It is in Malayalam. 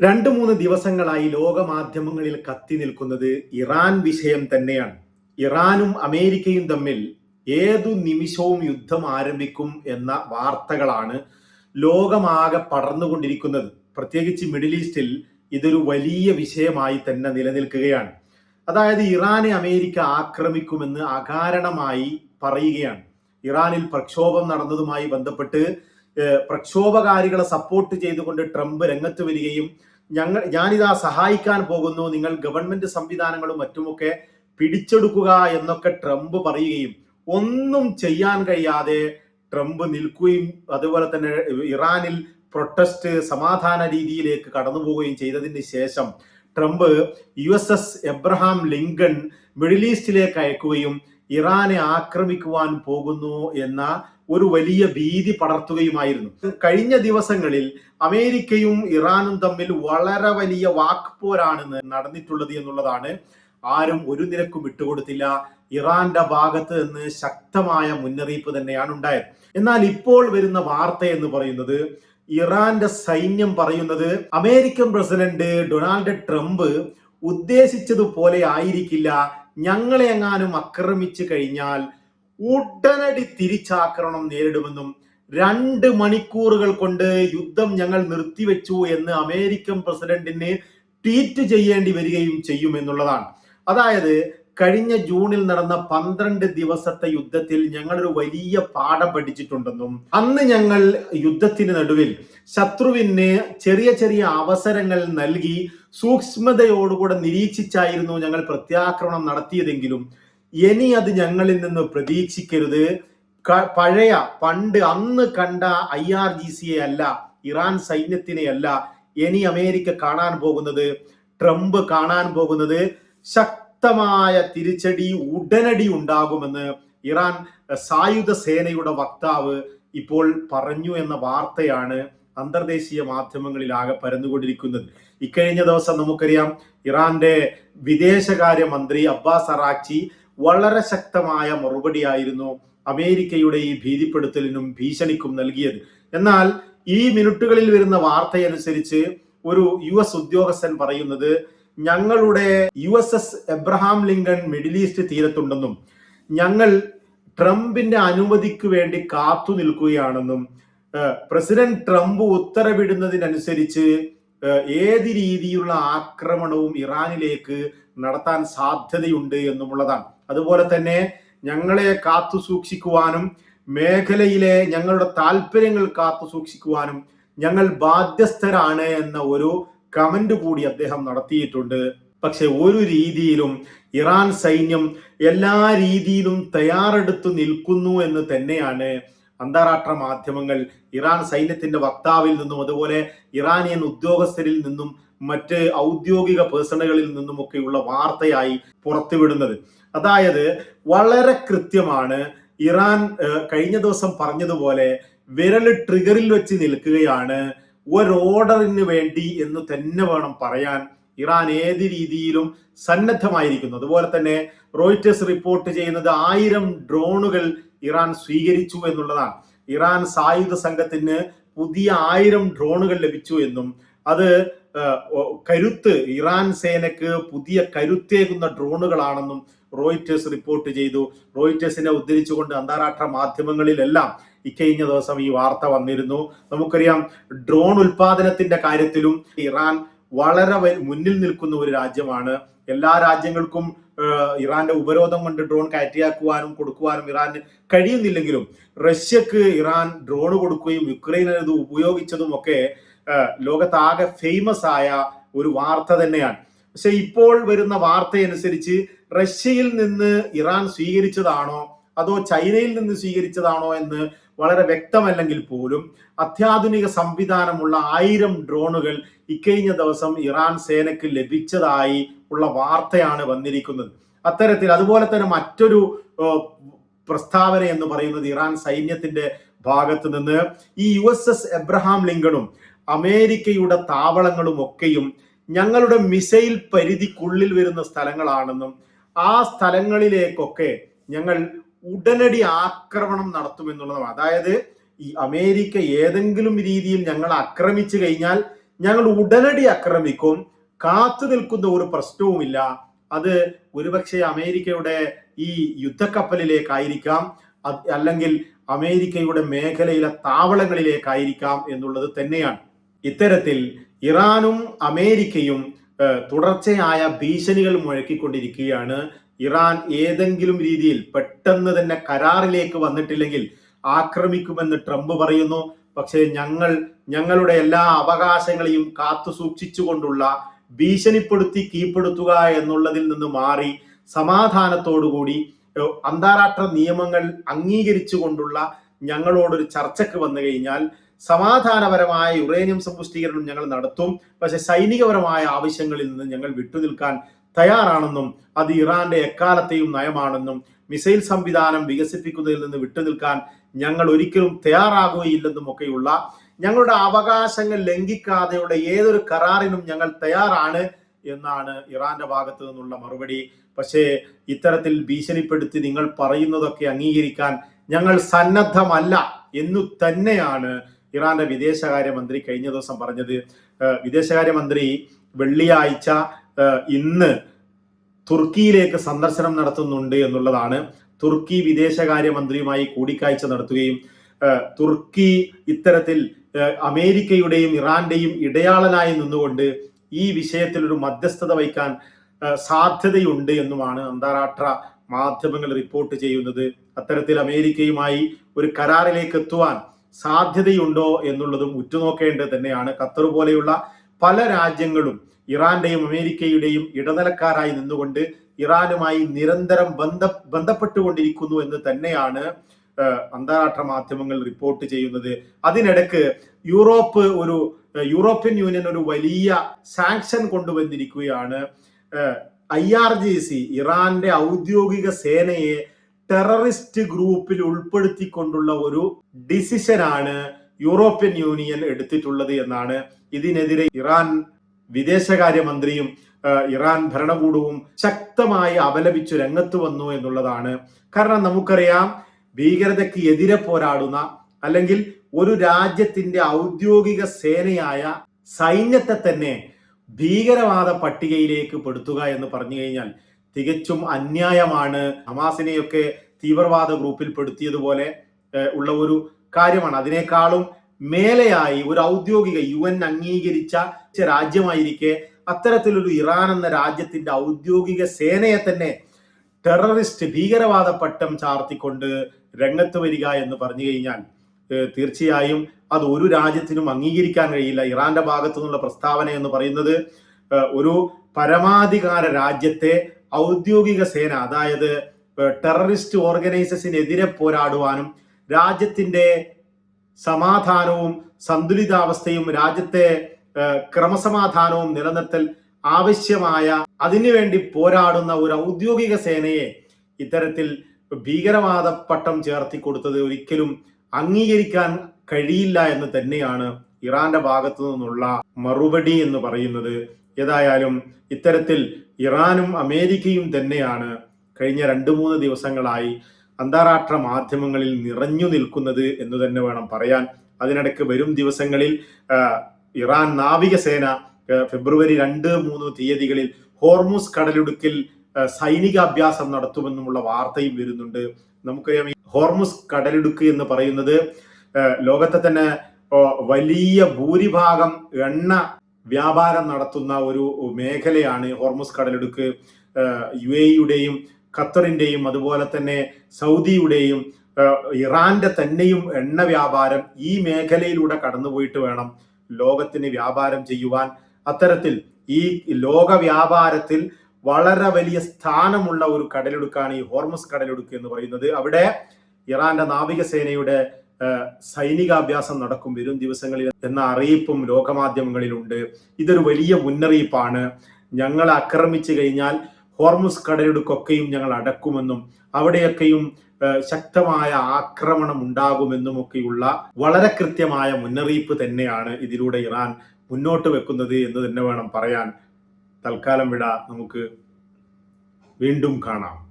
രണ്ട് മൂന്ന് ദിവസങ്ങളായി ലോകമാധ്യമങ്ങളിൽ കത്തി നിൽക്കുന്നത് ഇറാൻ വിഷയം തന്നെയാണ്. ഇറാനും അമേരിക്കയും തമ്മിൽ ഏതു നിമിഷവും യുദ്ധം ആരംഭിക്കും എന്ന വാർത്തകളാണ് ലോകമാകെ പടർന്നുകൊണ്ടിരിക്കുന്നത്. പ്രത്യേകിച്ച് മിഡിൽ ഈസ്റ്റിൽ ഇതൊരു വലിയ വിഷയമായി തന്നെ നിലനിൽക്കുകയാണ്. അതായത് ഇറാനെ അമേരിക്ക ആക്രമിക്കുമെന്ന് അകാരണമായി പറയുകയാണ്. ഇറാനിൽ പ്രക്ഷോഭം നടന്നതുമായി ബന്ധപ്പെട്ട് പ്രക്ഷോഭകാരികളെ സപ്പോർട്ട് ചെയ്തുകൊണ്ട് ട്രംപ് രംഗത്ത് വരികയും ഞങ്ങൾ ഞാനിതാ സഹായിക്കാൻ പോകുന്നു. നിങ്ങൾ ഗവൺമെന്റ് സംവിധാനങ്ങളും മറ്റുമൊക്കെ പിടിച്ചെടുക്കുക എന്നൊക്കെ ട്രംപ് പറയുകയും ഒന്നും ചെയ്യാൻ കഴിയാതെ ട്രംപ് നിൽക്കുകയും അതുപോലെ തന്നെ ഇറാനിൽ പ്രൊട്ടസ്റ്റ് സമാധാന രീതിയിലേക്ക് കടന്നു പോവുകയും ചെയ്തതിന് ശേഷം Trump U S S Abraham Lincoln middle ഈസ്റ്റിലേക്ക് അയക്കുകയും ഇറാനെ ആക്രമിക്കുവാൻ പോകുന്നു എന്ന ഒരു വലിയ ഭീതി പടർത്തുകയുമായിരുന്നു. കഴിഞ്ഞ ദിവസങ്ങളിൽ അമേരിക്കയും ഇറാനും തമ്മിൽ വളരെ വലിയ വാക്പോരാണ് നടന്നിട്ടുള്ളത് എന്നുള്ളതാണ് ആരും ഒരു നിരക്കും വിട്ടുകൊടുത്തില്ല. ഇറാന്റെ ഭാഗത്ത് നിന്ന് ശക്തമായ മുന്നറിയിപ്പ് തന്നെയാണ് ഉണ്ടായത്. എന്നാൽ ഇപ്പോൾ വരുന്ന വാർത്ത എന്ന് പറയുന്നത് ഇറാന്റെ സൈന്യം പറയുന്നത് അമേരിക്കൻ പ്രസിഡന്റ് ഡൊണാൾഡ് ട്രംപ് ഉദ്ദേശിച്ചതുപോലെ ആയിരിക്കില്ല. ഞങ്ങളെ എങ്ങാനും ആക്രമിച്ചു കഴിഞ്ഞാൽ ഉടനടി തിരിച്ചാക്രമണം നേരിടുമെന്നും രണ്ട് മണിക്കൂറുകൾ കൊണ്ട് യുദ്ധം ഞങ്ങൾ നിർത്തിവെച്ചു എന്ന് അമേരിക്കൻ പ്രസിഡന്റിന് ട്വീറ്റ് ചെയ്യേണ്ടി വരികയും ചെയ്യുമെന്നുള്ളതാണ് അതായത് കഴിഞ്ഞ ജൂണിൽ നടന്ന പന്ത്രണ്ട് ദിവസത്തെ യുദ്ധത്തിൽ ഞങ്ങളൊരു വലിയ പാഠം പഠിച്ചിട്ടുണ്ടെന്നും അന്ന് ഞങ്ങൾ യുദ്ധത്തിന് നടുവിൽ ശത്രുവിന് ചെറിയ ചെറിയ അവസരങ്ങൾ നൽകി സൂക്ഷ്മതയോടുകൂടെ നിരീക്ഷിച്ചായിരുന്നു ഞങ്ങൾ പ്രത്യാക്രമണം നടത്തിയതെങ്കിലും ഇനി അത് ഞങ്ങളിൽ നിന്ന് പ്രതീക്ഷിക്കരുത്. പഴയ പണ്ട് അന്ന് കണ്ട ഐ ആർ ജി സിയെ അല്ല ഇറാൻ സൈന്യത്തിനെ അല്ല ഇനി അമേരിക്ക കാണാൻ പോകുന്നത് ട്രംപ് കാണാൻ പോകുന്നത് ശക്തമായ തിരിച്ചടി ഉടനടി ഉണ്ടാകുമെന്ന് ഇറാൻ സായുധ സേനയുടെ വക്താവ് ഇപ്പോൾ പറഞ്ഞു എന്ന വാർത്തയാണ് അന്തർദേശീയ മാധ്യമങ്ങളിൽ ആകെ പരന്നുകൊണ്ടിരിക്കുന്നത്. ഇക്കഴിഞ്ഞ ദിവസം നമുക്കറിയാം ഇറാന്റെ വിദേശകാര്യമന്ത്രി അബ്ബാസ് അറാക്ചി വളരെ ശക്തമായ മറുപടിയായിരുന്നു അമേരിക്കയുടെ ഈ ഭീതിപ്പെടുത്തലിനും ഭീഷണിക്കും നൽകിയത്. എന്നാൽ ഈ മിനിറ്റുകളിൽ വരുന്ന വാർത്തയനുസരിച്ച് ഒരു യു എസ് ഉദ്യോഗസ്ഥൻ പറയുന്നത് ഞങ്ങളുടെ U S S Abraham Lincoln middle east തീരത്തുണ്ടെന്നും ഞങ്ങൾ ട്രംപിന്റെ അനുമതിക്ക് വേണ്ടി കാത്തു നിൽക്കുകയാണെന്നും പ്രസിഡന്റ് ട്രംപ് ഉത്തരവിടുന്നതിനനുസരിച്ച് ഏത് രീതിയിലുള്ള ആക്രമണവും ഇറാനിലേക്ക് നടത്താൻ സാധ്യതയുണ്ട് എന്നുമുള്ളതാണ്. അതുപോലെ തന്നെ ഞങ്ങളെ കാത്തു സൂക്ഷിക്കുവാനും മേഖലയിലെ ഞങ്ങളുടെ താല്പര്യങ്ങൾ കാത്തു സൂക്ഷിക്കുവാനും ഞങ്ങൾ ബാധ്യസ്ഥരാണ് എന്ന ഒരു കമന്റ് കൂടി അദ്ദേഹം നടത്തിയിട്ടുണ്ട്. പക്ഷെ ഒരു രീതിയിലും ഇറാൻ സൈന്യം എല്ലാ രീതിയിലും തയ്യാറെടുത്തു നിൽക്കുന്നു എന്ന് തന്നെയാണ് അന്താരാഷ്ട്ര മാധ്യമങ്ങൾ ഇറാൻ സൈന്യത്തിന്റെ വക്താവിൽ നിന്നും അതുപോലെ ഇറാനിയൻ ഉദ്യോഗസ്ഥരിൽ നിന്നും മറ്റ് ഔദ്യോഗിക പേഴ്സണുകളിൽ നിന്നുമൊക്കെയുള്ള വാർത്തയായി പുറത്തുവിടുന്നത്. അതായത് വളരെ കൃത്യമാണ്. ഇറാൻ കഴിഞ്ഞ ദിവസം പറഞ്ഞതുപോലെ വിരൽ ട്രിഗറിൽ വെച്ച് നിൽക്കുകയാണ്. ഒരു ഓർഡറിന് വേണ്ടി എന്ന് തന്നെ വേണം പറയാൻ ഇറാൻ ഏത് രീതിയിലും സന്നദ്ധമായിരിക്കുന്നു. അതുപോലെ തന്നെ റോയിറ്റേഴ്സ് റിപ്പോർട്ട് ചെയ്യുന്നത് ആയിരം ഡ്രോണുകൾ ഇറാൻ സ്വീകരിച്ചു എന്നുള്ളതാണ്. ഇറാൻ സായുധ സംഘത്തിന് പുതിയ ആയിരം ഡ്രോണുകൾ ലഭിച്ചു എന്നും അത് കരുത്ത് ഇറാൻ സേനക്ക് പുതിയ കരുത്തേകുന്ന ഡ്രോണുകളാണെന്നും റോയിറ്റേഴ്സ് റിപ്പോർട്ട് ചെയ്തു. റോയിറ്റേഴ്സിനെ ഉദ്ധരിച്ചുകൊണ്ട് അന്താരാഷ്ട്ര മാധ്യമങ്ങളിലെല്ലാം ഇക്കഴിഞ്ഞ ദിവസം ഈ വാർത്ത വന്നിരുന്നു. നമുക്കറിയാം ഡ്രോൺ ഉൽപാദനത്തിന്റെ കാര്യത്തിലും ഇറാൻ വളരെ മുന്നിൽ നിൽക്കുന്ന ഒരു രാജ്യമാണ്. എല്ലാ രാജ്യങ്ങൾക്കും ഇറാന്റെ ഉപരോധം കൊണ്ട് ഡ്രോൺ കയറ്റിയാക്കുവാനും കൊടുക്കുവാനും ഇറാന് കഴിയുന്നില്ലെങ്കിലും റഷ്യക്ക് ഇറാൻ ഡ്രോൺ കൊടുക്കുകയും യുക്രൈനിൽ ഇത് ഉപയോഗിച്ചതും ഒക്കെ ലോകത്താകെ ഫേമസ് ആയ ഒരു വാർത്ത തന്നെയാണ്. പക്ഷെ ഇപ്പോൾ വരുന്ന വാർത്തയനുസരിച്ച് റഷ്യയിൽ നിന്ന് ഇറാൻ സ്വീകരിച്ചതാണോ അതോ ചൈനയിൽ നിന്ന് സ്വീകരിച്ചതാണോ എന്ന് വളരെ വ്യക്തമല്ലെങ്കിൽ പോലും അത്യാധുനിക സംവിധാനമുള്ള ആയിരം ഡ്രോണുകൾ ഇക്കഴിഞ്ഞ ദിവസം ഇറാൻ സേനയ്ക്ക് ലഭിച്ചതായി ഉള്ള വാർത്തയാണ് വന്നിരിക്കുന്നത്. അത്തരത്തിൽ അതുപോലെ തന്നെ മറ്റൊരു പ്രസ്താവന എന്ന് പറയുന്നത് ഇറാൻ സൈന്യത്തിന്റെ ഭാഗത്ത് നിന്ന് ഈ യു എബ്രഹാം ലിങ്കണും അമേരിക്കയുടെ താവളങ്ങളും ഒക്കെയും ഞങ്ങളുടെ മിസൈൽ പരിധിക്കുള്ളിൽ വരുന്ന സ്ഥലങ്ങളാണെന്നും ആ സ്ഥലങ്ങളിലേക്കൊക്കെ ഞങ്ങൾ ഉടനടി ആക്രമണം നടത്തുമെന്നുള്ളതും അതായത് ഈ അമേരിക്ക ഏതെങ്കിലും രീതിയിൽ ഞങ്ങൾ ആക്രമിച്ചു കഴിഞ്ഞാൽ ഞങ്ങൾ ഉടനടി ആക്രമിക്കും കാത്തു നിൽക്കുന്ന ഒരു പ്രശ്നവുമില്ല. അത് ഒരുപക്ഷെ അമേരിക്കയുടെ ഈ യുദ്ധക്കപ്പലിലേക്കായിരിക്കാം അല്ലെങ്കിൽ അമേരിക്കയുടെ മേഖലയിലെ താവളങ്ങളിലേക്കായിരിക്കാം എന്നുള്ളത് തന്നെയാണ്. ഇത്തരത്തിൽ ഇറാനും അമേരിക്കയും തുടർച്ചയായ ഭീഷണികൾ മുഴക്കിക്കൊണ്ടിരിക്കുകയാണ്. ഇറാൻ ഏതെങ്കിലും രീതിയിൽ പെട്ടെന്ന് തന്നെ കരാറിലേക്ക് വന്നിട്ടില്ലെങ്കിൽ ആക്രമിക്കുമെന്ന് ട്രംപ് പറയുന്നു. പക്ഷേ ഞങ്ങൾ ഞങ്ങളുടെ എല്ലാ അവകാശങ്ങളെയും കാത്തു സൂക്ഷിച്ചുകൊണ്ടുള്ള ഭീഷണിപ്പെടുത്തി കീഴ്പ്പെടുത്തുക എന്നുള്ളതിൽ നിന്ന് മാറി സമാധാനത്തോടുകൂടി കൂടി അന്താരാഷ്ട്ര നിയമങ്ങൾ അംഗീകരിച്ചുകൊണ്ടുള്ള ഞങ്ങളോടൊരു ചർച്ചയ്ക്ക് വന്നു കഴിഞ്ഞാൽ സമാധാനപരമായ യുറേനിയം സമ്പുഷ്ടീകരണം ഞങ്ങൾ നടത്തും. പക്ഷെ സൈനികപരമായ ആവശ്യങ്ങളിൽ നിന്ന് ഞങ്ങൾ വിട്ടുനിൽക്കാൻ തയ്യാറാണെന്നും അത് ഇറാന്റെ എക്കാലത്തെയും നയമാണെന്നും മിസൈൽ സംവിധാനം വികസിപ്പിക്കുന്നതിൽ നിന്ന് വിട്ടുനിൽക്കാൻ ഞങ്ങൾ ഒരിക്കലും തയ്യാറാകുകയില്ലെന്നും ഒക്കെയുള്ള ഞങ്ങളുടെ അവകാശങ്ങൾ ലംഘിക്കാതെയുള്ള ഏതൊരു കരാറിനും ഞങ്ങൾ തയ്യാറാണ് എന്നാണ് ഇറാന്റെ ഭാഗത്തു നിന്നുള്ള മറുപടി. പക്ഷേ ഇത്തരത്തിൽ ഭീഷണിപ്പെടുത്തി നിങ്ങൾ പറയുന്നതൊക്കെ അംഗീകരിക്കാൻ ഞങ്ങൾ സന്നദ്ധമല്ല എന്നു തന്നെയാണ് ഇറാന്റെ വിദേശകാര്യമന്ത്രി കഴിഞ്ഞ ദിവസം പറഞ്ഞത് വിദേശകാര്യമന്ത്രി വെള്ളിയാഴ്ച ഇന്ന് തുർക്കിയിലേക്ക് സന്ദർശനം നടത്തുന്നുണ്ട് എന്നുള്ളതാണ്. തുർക്കി വിദേശകാര്യമന്ത്രിയുമായി കൂടിക്കാഴ്ച നടത്തുകയും തുർക്കി ഇത്തരത്തിൽ അമേരിക്കയുടെയും ഇറാന്റെയും ഇടയാളനായി നിന്നുകൊണ്ട് ഈ വിഷയത്തിൽ ഒരു മധ്യസ്ഥത വഹിക്കാൻ സാധ്യതയുണ്ട് എന്നുമാണ് അന്താരാഷ്ട്ര മാധ്യമങ്ങൾ റിപ്പോർട്ട് ചെയ്യുന്നത്. അത്തരത്തിൽ അമേരിക്കയുമായി ഒരു കരാറിലേക്ക് എത്തുവാൻ സാധ്യതയുണ്ടോ എന്നുള്ളതും ഉറ്റുനോക്കേണ്ടത് തന്നെയാണ്. ഖത്തർ പോലെയുള്ള പല രാജ്യങ്ങളും ഇറാന്റെയും അമേരിക്കയുടെയും ഇടനിലക്കാരായി നിന്നുകൊണ്ട് ഇറാനുമായി നിരന്തരം ബന്ധ ബന്ധപ്പെട്ടുകൊണ്ടിരിക്കുന്നു എന്ന് തന്നെയാണ് അന്താരാഷ്ട്ര മാധ്യമങ്ങൾ റിപ്പോർട്ട് ചെയ്യുന്നത്. അതിനിടക്ക് യൂറോപ്പ് ഒരു യൂറോപ്യൻ യൂണിയൻ ഒരു വലിയ സാങ്ഷൻ കൊണ്ടുവന്നിരിക്കുകയാണ്. ഐ ആർ ജി സി ഇറാന്റെ ഔദ്യോഗിക സേനയെ ടെററിസ്റ്റ് ഗ്രൂപ്പിൽ ഉൾപ്പെടുത്തിക്കൊണ്ടുള്ള ഒരു ഡിസിഷനാണ് യൂറോപ്യൻ യൂണിയൻ എടുത്തിട്ടുള്ളത് എന്നാണ് ഇതിനെതിരെ ഇറാൻ വിദേശകാര്യമന്ത്രിയും ഇറാൻ ഭരണകൂടവും ശക്തമായി അപലപിച്ചു രംഗത്ത് വന്നു എന്നുള്ളതാണ്. കാരണം നമുക്കറിയാം ഭീകരതയ്ക്ക് എതിരെ പോരാടുന്ന അല്ലെങ്കിൽ ഒരു രാജ്യത്തിന്റെ ഔദ്യോഗിക സേനയായ സൈന്യത്തെ തന്നെ ഭീകരവാദ പട്ടികയിലേക്ക് പെടുത്തുക എന്ന് പറഞ്ഞു കഴിഞ്ഞാൽ തികച്ചും അന്യായമാണ്. ഹമാസിനെയൊക്കെ തീവ്രവാദ ഗ്രൂപ്പിൽ പെടുത്തിയതുപോലെ ഉള്ള ഒരു കാര്യമാണ്. അതിനേക്കാളും മേലെയായി ഒരു ഔദ്യോഗിക യു എൻ അംഗീകരിച്ച രാജ്യമായിരിക്കെ അത്തരത്തിലൊരു ഇറാൻ എന്ന രാജ്യത്തിന്റെ ഔദ്യോഗിക സേനയെ തന്നെ ടെററിസ്റ്റ് ഭീകരവാദ പട്ടം ചാർത്തിക്കൊണ്ട് രംഗത്ത് വരിക എന്ന് പറഞ്ഞു കഴിഞ്ഞാൽ തീർച്ചയായും അത് ഒരു രാജ്യത്തിനും അംഗീകരിക്കാൻ കഴിയില്ല. ഇറാന്റെ ഭാഗത്തു നിന്നുള്ള പ്രസ്താവന എന്ന് പറയുന്നത് ഒരു പരമാധികാര രാജ്യത്തെ ഔദ്യോഗിക സേന അതായത് ടെററിസ്റ്റ് ഓർഗനൈസസിനെതിരെ പോരാടുവാനും രാജ്യത്തിന്റെ സമാധാനവും സന്തുലിതാവസ്ഥയും രാജ്യത്തെ ക്രമസമാധാനവും നിലനിർത്തൽ ആവശ്യമായ അതിനുവേണ്ടി പോരാടുന്ന ഒരു ഔദ്യോഗിക സേനയെ ഇത്തരത്തിൽ ഭീകരവാദ പട്ടം ചേർത്തി കൊടുത്തത് ഒരിക്കലും അംഗീകരിക്കാൻ കഴിയില്ല എന്ന് തന്നെയാണ് ഇറാന്റെ ഭാഗത്തു നിന്നുള്ള മറുപടി എന്ന് പറയുന്നത്. ഏതായാലും ഇത്തരത്തിൽ ഇറാനും അമേരിക്കയും തന്നെയാണ് കഴിഞ്ഞ രണ്ട് മൂന്ന് ദിവസങ്ങളായി അന്താരാഷ്ട്ര മാധ്യമങ്ങളിൽ നിറഞ്ഞു നിൽക്കുന്നത് എന്ന് തന്നെ വേണം പറയാൻ. അതിനിടയ്ക്ക് വരും ദിവസങ്ങളിൽ ഇറാൻ നാവികസേന ഫെബ്രുവരി രണ്ട് മൂന്ന് തീയതികളിൽ ഹോർമൂസ് കടലിടുക്കിൽ സൈനിക അഭ്യാസം നടത്തുമെന്നുമുള്ള വാർത്തയും വരുന്നുണ്ട്. നമുക്കറിയാം ഹോർമുസ് കടലിടുക്ക് എന്ന് പറയുന്നത് ലോകത്തെ തന്നെ വലിയ ഭൂരിഭാഗം എണ്ണ വ്യാപാരം നടത്തുന്ന ഒരു മേഖലയാണ് ഹോർമസ് കടലിടുക്ക്. യു എയുടെയും ഖത്തറിന്റെയും അതുപോലെ തന്നെ സൗദിയുടെയും ഇറാന്റെ തന്നെയും എണ്ണ വ്യാപാരം ഈ മേഖലയിലൂടെ കടന്നുപോയിട്ട് വേണം ലോകത്തിന് വ്യാപാരം ചെയ്യുവാൻ. അത്തരത്തിൽ ഈ ലോക വ്യാപാരത്തിൽ വളരെ വലിയ സ്ഥാനമുള്ള ഒരു കടലെടുക്കാണ് ഈ ഹോർമസ് കടലെടുക്ക് എന്ന് പറയുന്നത്. അവിടെ ഇറാന്റെ നാവികസേനയുടെ സൈനികാഭ്യാസം നടക്കും വരും ദിവസങ്ങളിൽ എന്ന അറിയിപ്പും ലോകമാധ്യമങ്ങളിലുണ്ട്. ഇതൊരു വലിയ മുന്നറിയിപ്പാണ്. ഞങ്ങൾ ആക്രമിച്ചു കഴിഞ്ഞാൽ ഹോർമുസ് കടലിടുക്കൊക്കെയും ഞങ്ങൾ അടക്കുമെന്നും അവിടെയൊക്കെയും ശക്തമായ ആക്രമണം ഉണ്ടാകുമെന്നും ഒക്കെയുള്ള വളരെ കൃത്യമായ മുന്നറിയിപ്പ് തന്നെയാണ് ഇതിലൂടെ ഇറാൻ മുന്നോട്ട് വെക്കുന്നത് എന്ന് തന്നെ വേണം പറയാൻ. തൽക്കാലം വിട നമുക്ക് വീണ്ടും കാണാം.